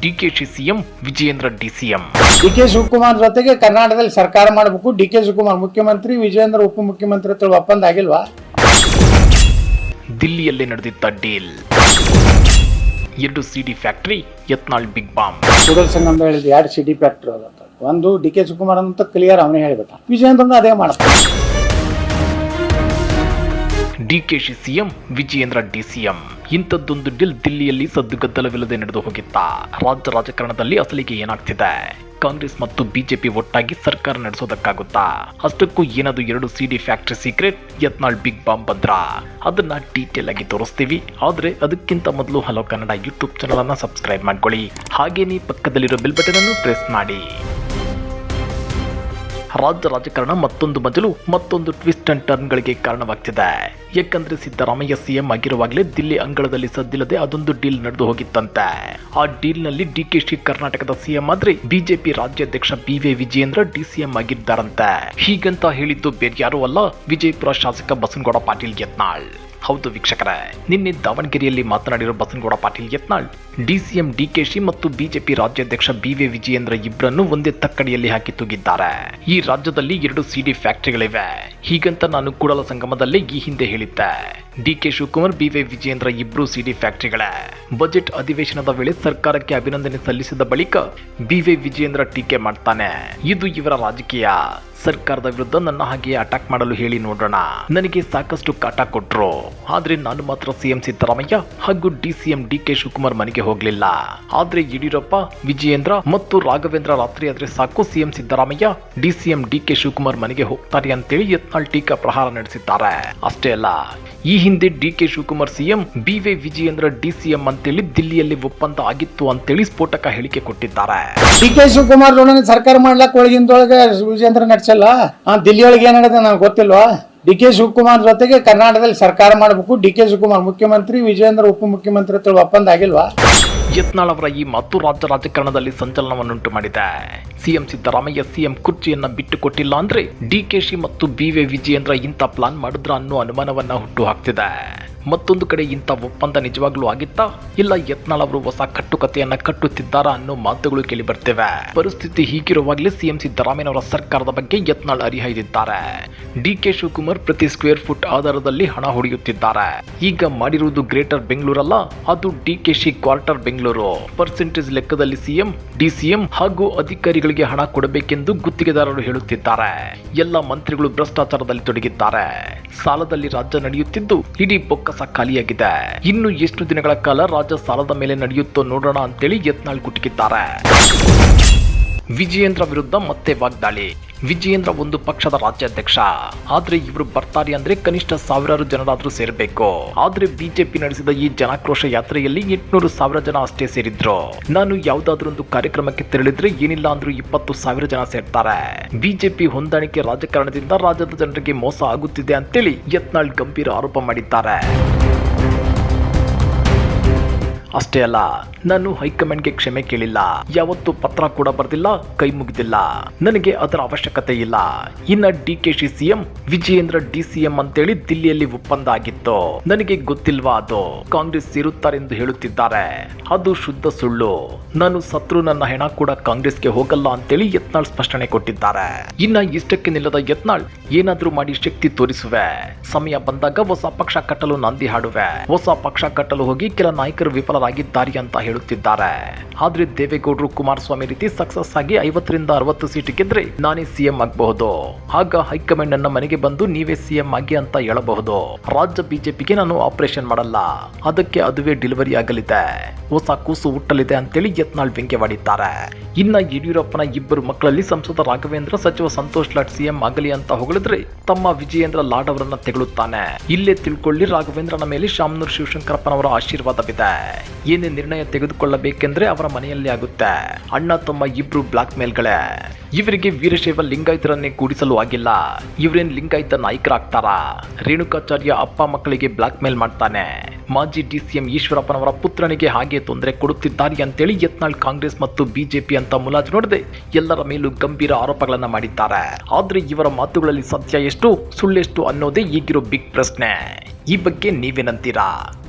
DKShi CM Vijayendra DCM. D K Shivakumar ಜೊತೆಗೆ ಕರ್ನಾಟಕದಲ್ಲಿ ಸರ್ಕಾರ ಮಾಡಬೇಕು. ಡಿ ಕೆ ಶಿವಕುಮಾರ್ ಮುಖ್ಯಮಂತ್ರಿ ವಿಜಯೇಂದ್ರ ಉಪಮುಖ್ಯಮಂತ್ರಿ ಹತ್ರ ಒಪ್ಪಂದ ಆಗಿಲ್ವಾ? ದಿಲ್ಲಿಯಲ್ಲಿ ನಡೆದಿದ್ದ ಡೀಲ್. ಎರಡು CD factory Yatnal big bomb. ಸುಡಲ್ ಸಿಂಗ್ ಅಂತ ಹೇಳಿದ ಎರಡು ಸಿಡಿ ಫ್ಯಾಕ್ಟ್ರಿ ಒಂದು ಡಿ ಕೆ ಶಿವಕುಮಾರ್ ಅಂತ ಕ್ಲಿಯರ್ ಅವನೇ ಹೇಳಿಬಿಟ್ಟ ವಿಜಯೇಂದ್ರ ಅದೇ ಮಾಡ್ತಾನೆ ಡಿಕೆಶಿ ಸಿಎಂ ವಿಜಯೇಂದ್ರ ಡಿಸಿಎಂ ಇಂಥದ್ದೊಂದು ಡೀಲ್ ದಿಲ್ಲಿಯಲ್ಲಿ ಸದ್ದುಗದ್ದಲವಿಲ್ಲದೆ ನಡೆದು ಹೋಗಿತ್ತ? ರಾಜ್ಯ ರಾಜಕಾರಣದಲ್ಲಿ ಅಸಲಿಗೆ ಏನಾಗ್ತಿದೆ? ಕಾಂಗ್ರೆಸ್ ಮತ್ತು ಬಿಜೆಪಿ ಒಟ್ಟಾಗಿ ಸರ್ಕಾರ ನಡೆಸೋದಕ್ಕಾಗುತ್ತಾ? ಅಷ್ಟಕ್ಕೂ ಏನದು ಎರಡು CD factory secret, Yatnal big bomb ಬಂದ್ರ? ಅದನ್ನ ಡೀಟೇಲ್ ಆಗಿ ತೋರಿಸ್ತೀವಿ. ಆದ್ರೆ ಅದಕ್ಕಿಂತ ಮೊದಲು ಹಲೋ ಕನ್ನಡ ಯೂಟ್ಯೂಬ್ ಚಾನಲ್ ಅನ್ನ ಸಬ್ಸ್ಕ್ರೈಬ್ ಮಾಡ್ಕೊಳ್ಳಿ. ಹಾಗೇನೇ ಪಕ್ಕದಲ್ಲಿರೋ ಬೆಲ್ ಬಟನ್ ಅನ್ನು ಪ್ರೆಸ್ ಮಾಡಿ. ರಾಜ್ಯ ರಾಜಕಾರಣ ಮತ್ತೊಂದು ಮಜಲು, ಮತ್ತೊಂದು ಟ್ವಿಸ್ಟ್ ಅಂಡ್ ಟರ್ನ್ಗಳಿಗೆ ಕಾರಣವಾಗ್ತಿದೆ. ಯಾಕಂದ್ರೆ ಸಿದ್ದರಾಮಯ್ಯ ಸಿಎಂ ಆಗಿರುವಾಗಲೇ ದಿಲ್ಲಿ ಅಂಗಳದಲ್ಲಿ ಸದ್ದಿಲ್ಲದೆ ಅದೊಂದು ಡೀಲ್ ನಡೆದು ಹೋಗಿತ್ತಂತೆ. ಆ ಡೀಲ್ ಡೀಲ್ನಲ್ಲಿ ಡಿಕೆಶಿ ಕರ್ನಾಟಕದ ಸಿಎಂ ಆದ್ರೆ ಬಿಜೆಪಿ ರಾಜ್ಯಾಧ್ಯಕ್ಷ ಬಿ ವಿ ವಿಜಯೇಂದ್ರ ಡಿಸಿಎಂ ಆಗಿದ್ದಾರಂತೆ. ಹೀಗಂತ ಹೇಳಿದ್ದು ಬೇರೆ ಯಾರೂ ಅಲ್ಲ, ವಿಜಯಪುರ ಶಾಸಕ ಬಸನಗೌಡ ಪಾಟೀಲ್ ಯತ್ನಾಳ್. ಹೌದು ವೀಕ್ಷಕರೇ, ನಿನ್ನೆ ದಾವಣಗೆರೆಯಲ್ಲಿ ಮಾತನಾಡಿರೋ ಬಸನಗೌಡ ಪಾಟೀಲ್ ಯತ್ನಾಳ್ ಡಿಸಿಎಂ ಡಿಕೆಶಿ ಮತ್ತು ಬಿಜೆಪಿ ರಾಜ್ಯಾಧ್ಯಕ್ಷ ಬಿ ವಿ ವಿಜಯೇಂದ್ರ ಇಬ್ಬರನ್ನು ಒಂದೇ ತಕ್ಕಡಿಯಲ್ಲಿ ಹಾಕಿ ತೂಗಿದ್ದಾರೆ. ಈ ರಾಜ್ಯದಲ್ಲಿ ಎರಡು ಸಿಡಿ ಫ್ಯಾಕ್ಟರಿಗಳಿವೆ. ಹೀಗಂತ ನಾನು ಕೂಡಲ ಸಂಗಮದಲ್ಲಿ ಈ ಹಿಂದೆ ಹೇಳಿದ್ದೆ. D K Shivakumar B V Vijayendra ಇಬ್ರು ಸಿಡಿ ಫ್ಯಾಕ್ಟರಿಗಳೇ. ಬಜೆಟ್ ಅಧಿವೇಶನದ ವೇಳೆ ಸರ್ಕಾರಕ್ಕೆ ಅಭಿನಂದನೆ ಸಲ್ಲಿಸಿದ ಬಳಿಕ ಬಿ ವಿಜೇಂದ್ರ ವಿಜಯೇಂದ್ರ ಟೀಕೆ ಮಾಡ್ತಾನೆ. ಇದು ಇವರ ರಾಜಕೀಯ. ಸರ್ಕಾರದ ವಿರುದ್ಧ ನನ್ನ ಹಾಗೆ ಅಟ್ಯಾಕ್ ಮಾಡಲು ಹೇಳಿ ನೋಡೋಣ. ನನಗೆ ಸಾಕಷ್ಟು ಕಾಟ ಕೊಟ್ರು. ಆದ್ರೆ ನಾನು ಮಾತ್ರ ಸಿಎಂ ಸಿದ್ದರಾಮಯ್ಯ ಹಾಗೂ ಡಿಸಿಎಂ ಡಿಕೆ ಶಿವಕುಮಾರ್ ಮನೆಗೆ ಹೋಗ್ಲಿಲ್ಲ. ಆದ್ರೆ ಯಡಿಯೂರಪ್ಪ, ವಿಜಯೇಂದ್ರ ಮತ್ತು ರಾಘವೇಂದ್ರ ರಾತ್ರಿ ಆದ್ರೆ ಸಾಕು CM Siddaramaiah DCM D K Shivakumar ಮನೆಗೆ ಹೋಗ್ತಾರೆ ಅಂತೇಳಿ ಯತ್ನಾಳ್ ಟೀಕಾ ಪ್ರಹಾರ ನಡೆಸಿದ್ದಾರೆ. ಅಷ್ಟೇ ಅಲ್ಲ, ಈ ಹಿಂದೆ D K Shivakumar CM, B Y Vijayendra DCM ಅಂತೇಳಿ ದಿಲ್ಲಿಯಲ್ಲಿ ಒಪ್ಪಂದ ಆಗಿತ್ತು ಅಂತೇಳಿ ಸ್ಫೋಟಕ ಹೇಳಿಕೆ ಕೊಟ್ಟಿದ್ದಾರೆ. ಡಿ ಕೆ ಶಿವಕುಮಾರ್ ಸರ್ಕಾರ ಮಾಡ್ಲಾಕ್ ಒಳಗಿಂದೊಳಗೆ ವಿಜಯೇಂದ್ರ ನಡೆಸಲ್ಲ? ದಿಲ್ಲಿಯೊಳಗೆ ದಿಲ್ಲಿ ಒಳಗೆ ಏನ್ ನಡೆದ ನನಗೆ ಗೊತ್ತಿಲ್ವಾ? ಡಿ ಕೆ ಶಿವಕುಮಾರ್ ಜೊತೆಗೆ ಕರ್ನಾಟಕದಲ್ಲಿ ಸರ್ಕಾರ ಮಾಡಬೇಕು. ಡಿ ಕೆ ಶಿವಕುಮಾರ್ ಮುಖ್ಯಮಂತ್ರಿ, ವಿಜಯೇಂದ್ರ ಉಪಮುಖ್ಯಮಂತ್ರಿ ಒಪ್ಪಂದ ಆಗಿಲ್ವಾ? ಯತ್ನಾಳ್ ಅವರ ಈ ಮಾತು ರಾಜ್ಯ ರಾಜಕಾರಣದಲ್ಲಿ ಸಂಚಲನವನ್ನುಂಟು ಮಾಡಿದೆ. ಸಿಎಂ ಸಿದ್ದರಾಮಯ್ಯ ಸಿಎಂ ಕುರ್ಚಿಯನ್ನ ಬಿಟ್ಟು ಕೊಟ್ಟಿಲ್ಲ ಅಂದ್ರೆ ಡಿಕೆಶಿ ಮತ್ತು ಬಿ ವಿ ವಿಜಯೇಂದ್ರ ಇಂಥ ಪ್ಲಾನ್ ಮಾಡಿದ್ರ ಅನ್ನೋ ಅನುಮಾನವನ್ನ ಹುಟ್ಟು ಹಾಕ್ತಿದೆ. ಮತ್ತೊಂದು ಕಡೆ ಇಂಥ ಒಪ್ಪಂದ ನಿಜವಾಗ್ಲೂ ಆಗಿತ್ತಾ? ಇಲ್ಲ ಯತ್ನಾಳ್ ಅವರು ಹೊಸ ಕಟ್ಟುಕತೆಯನ್ನ ಕಟ್ಟುತ್ತಿದ್ದಾರಾ ಅನ್ನೋ ಮಾತುಗಳು ಕೇಳಿ ಬರ್ತಿವೆ ಪರಿಸ್ಥಿತಿ ಹೀಗಿರುವಾಗಲೇ ಸಿಎಂ ಸಿದ್ದರಾಮಯ್ಯನವರ ಸರ್ಕಾರದ ಬಗ್ಗೆ ಯತ್ನಾಳ್ ಅರಿಹಾಯ್ದಿದ್ದಾರೆ ಡಿ ಕೆ ಶಿವಕುಮಾರ್ ಪ್ರತಿ ಸ್ಕ್ವೇರ್ ಫುಟ್ ಆಧಾರದಲ್ಲಿ ಹಣ ಹೊಡೆಯುತ್ತಿದ್ದಾರೆ. ಈಗ ಮಾಡಿರುವುದು ಗ್ರೇಟರ್ ಬೆಂಗಳೂರಲ್ಲ, ಅದು D K Shi quarter Bengaluru percentage ಲೆಕ್ಕದಲ್ಲಿ ಸಿಎಂ, ಡಿಸಿಎಂ ಹಾಗೂ ಅಧಿಕಾರಿಗಳಿಗೆ ಹಣ ಕೊಡಬೇಕೆಂದು ಗುತ್ತಿಗೆದಾರರು ಹೇಳುತ್ತಿದ್ದಾರೆ. ಎಲ್ಲ ಮಂತ್ರಿಗಳು ಭ್ರಷ್ಟಾಚಾರದಲ್ಲಿ ತೊಡಗಿದ್ದಾರೆ. ಸಾಲದಲ್ಲಿ ರಾಜ್ಯ ನಡೆಯುತ್ತಿದ್ದು ಇಡೀ ಬೊಕ್ಕಸ ಖಾಲಿಯಾಗಿದೆ. ಇನ್ನು ಎಷ್ಟು ದಿನಗಳ ಕಾಲ ರಾಜ್ಯ ಸಾಲದ ಮೇಲೆ ನಡೆಯುತ್ತೋ ನೋಡೋಣ ಅಂತೇಳಿ ಯತ್ನಾಳ್ ಕುಟುಕಿದ್ದಾರೆ ವಿಜಯೇಂದ್ರ ವಿರುದ್ಧ ಮತ್ತೆ ವಾಗ್ದಾಳಿ. ವಿಜಯೇಂದ್ರ ಒಂದು ಪಕ್ಷದ ರಾಜ್ಯಾಧ್ಯಕ್ಷ. ಆದ್ರೆ ಇವರು ಬರ್ತಾರೆ ಅಂದ್ರೆ ಕನಿಷ್ಠ ಸಾವಿರಾರು ಜನರಾದ್ರೂ ಸೇರ್ಬೇಕು. ಆದ್ರೆ ಬಿಜೆಪಿ ನಡೆಸಿದ ಈ ಜನಾಕ್ರೋಶ ಯಾತ್ರೆಯಲ್ಲಿ ಎಂಟುನೂರು ಸಾವಿರ ಜನ ಅಷ್ಟೇ ಸೇರಿದ್ರು. ನಾನು ಯಾವ್ದಾದ್ರೂ ಒಂದು ಕಾರ್ಯಕ್ರಮಕ್ಕೆ ತೆರಳಿದ್ರೆ ಏನಿಲ್ಲ ಅಂದ್ರೂ ಇಪ್ಪತ್ತು ಸಾವಿರ ಜನ ಸೇರ್ತಾರೆ. ಬಿಜೆಪಿ ಹೊಂದಾಣಿಕೆ ರಾಜಕಾರಣದಿಂದ ರಾಜ್ಯದ ಜನರಿಗೆ ಮೋಸ ಆಗುತ್ತಿದೆ ಅಂತೇಳಿ ಯತ್ನಾಳ್ ಗಂಭೀರ ಆರೋಪ ಮಾಡಿದ್ದಾರೆ. ಅಷ್ಟೇ ಅಲ್ಲ, ನಾನು ಹೈಕಮಾಂಡ್ಗೆ ಕ್ಷಮೆ ಕೇಳಿಲ್ಲ. ಯಾವತ್ತು ಪತ್ರ ಕೂಡ ಬರ್ದಿಲ್ಲ, ಕೈ ಮುಗಿದಿಲ್ಲ. ನನಗೆ ಅದರ ಅವಶ್ಯಕತೆ ಇಲ್ಲ. ಇನ್ನ D K Shi CM Vijayendra D CM ಅಂತೇಳಿ ದಿಲ್ಲಿಯಲ್ಲಿ ಒಪ್ಪಂದ ಆಗಿತ್ತು. ನನಗೆ ಗೊತ್ತಿಲ್ವಾ ಅದು? ಕಾಂಗ್ರೆಸ್ ಸೇರುತ್ತಾರೆಂದು ಹೇಳುತ್ತಿದ್ದಾರೆ. ಅದು ಶುದ್ಧ ಸುಳ್ಳು. ನಾನು ಸತ್ರು ನನ್ನ ಹೆಣ ಕೂಡ ಕಾಂಗ್ರೆಸ್ಗೆ ಹೋಗಲ್ಲ ಅಂತೇಳಿ ಯತ್ನಾಳ್ ಸ್ಪಷ್ಟನೆ ಕೊಟ್ಟಿದ್ದಾರೆ. ಇನ್ನ ಇಷ್ಟಕ್ಕೆ ನಿಲ್ಲದ ಯತ್ನಾಳ್ ಏನಾದ್ರೂ ಮಾಡಿ ಶಕ್ತಿ ತೋರಿಸುವೆ. ಸಮಯ ಬಂದಾಗ ಹೊಸ ಪಕ್ಷ ಕಟ್ಟಲು ನಂದಿ ಹಾಡುವೆ. ಹೊಸ ಪಕ್ಷ ಕಟ್ಟಲು ಹೋಗಿ ಕೆಲ ನಾಯಕರು ವಿಫಲರಾಗಿದ್ದಾರೆ ಅಂತ ಹೇಳುತ್ತಿದ್ದಾರೆ. ಆದ್ರೆ ದೇವೇಗೌಡರು ಕುಮಾರಸ್ವಾಮಿ ರೀತಿ ಸಕ್ಸಸ್ ಆಗಿ ಐವತ್ತರಿಂದ ಅರವತ್ತು ಸೀಟ್ ಗೆದ್ರೆ ನಾನೇ ಸಿಎಂ ಆಗಬಹುದು. ಆಗ ಹೈಕಮಾಂಡ್ ನನ್ನ ಮನೆಗೆ ಬಂದು ನೀವೇ ಸಿಎಂ ಆಗಿ ಅಂತ ಹೇಳಬಹುದು. ರಾಜ್ಯ ಬಿಜೆಪಿಗೆ ನಾನು ಆಪರೇಷನ್ ಮಾಡಲ್ಲ. ಅದಕ್ಕೆ ಅದುವೇ ಡೆಲಿವರಿ ಆಗಲಿದೆ. ಹೊಸ ಕೂಸು ಹುಟ್ಟಲಿದೆ ಅಂತೇಳಿ ಯತ್ನಾಳ್ ವ್ಯಂಗ್ಯವಾಡಿದ್ದಾರೆ. ಇನ್ನ ಯಡಿಯೂರಪ್ಪನ ಇಬ್ಬರು ಮಕ್ಕಳಲ್ಲಿ ಸಂಸದ ರಾಘವೇಂದ್ರ, ಸಚಿವ ಸಂತೋಷ್ ಲಾಡ್ ಸಿಎಂ ಆಗಲಿ ಅಂತ ಹೊಗಳಿದ್ರೆ ತಮ್ಮ ವಿಜಯೇಂದ್ರ ಲಾಡ್ ಅವರನ್ನ ತೆಗಳುತ್ತಾನೆ. ಇಲ್ಲೇ ತಿಳ್ಕೊಳ್ಳಿ ರಾಘವೇಂದ್ರನ ಮೇಲೆ ಶಾಮನೂರ್ ಶಿವಶಂಕರಪ್ಪನವರ ಆಶೀರ್ವಾದವಿದೆ. ಏನೇ ನಿರ್ಣಯ ತೆಗೆದುಕೊಳ್ಳಬೇಕೆಂದ್ರೆ ಅವರ ಮನೆಯಲ್ಲಿ ಆಗುತ್ತೆ. ಅಣ್ಣ, ತಮ್ಮ ಇಬ್ರು ಬ್ಲಾಕ್ ಮೇಲ್ಗಳೇ. ಇವರಿಗೆ ವೀರಶೈವ ಲಿಂಗಾಯತರನ್ನೇ ಕೂಡಿಸಲು ಆಗಿಲ್ಲ. ಇವರೇನ್ ಲಿಂಗಾಯತ ನಾಯಕರಾಗ್ತಾರ? ರೇಣುಕಾಚಾರ್ಯ ಅಪ್ಪ ಮಕ್ಕಳಿಗೆ ಬ್ಲಾಕ್ ಮೇಲ್ ಮಾಡ್ತಾನೆ. ಮಾಜಿ ಡಿಸಿಎಂ ಈಶ್ವರಪ್ಪನವರ ಪುತ್ರನಿಗೆ ಹಾಗೆ ತೊಂದರೆ ಕೊಡುತ್ತಿದ್ದಾರೆ ಅಂತೇಳಿ ಯತ್ನಾಳ್ ಕಾಂಗ್ರೆಸ್ ಮತ್ತು ಬಿಜೆಪಿ ಅಂತ ಮುಲಾಜ್ ನೋಡದೆ ಎಲ್ಲರ ಮೇಲೂ ಗಂಭೀರ ಆರೋಪಗಳನ್ನ ಮಾಡಿದ್ದಾರೆ. ಆದ್ರೆ ಇವರ ಮಾತುಗಳಲ್ಲಿ ಸತ್ಯ ಎಷ್ಟು, ಸುಳ್ಳೆಷ್ಟು ಅನ್ನೋದೇ ಈಗಿರೋ ಬಿಗ್ ಪ್ರಶ್ನೆ. ಈ ಬಗ್ಗೆ ನೀವೇನಂತೀರಾ?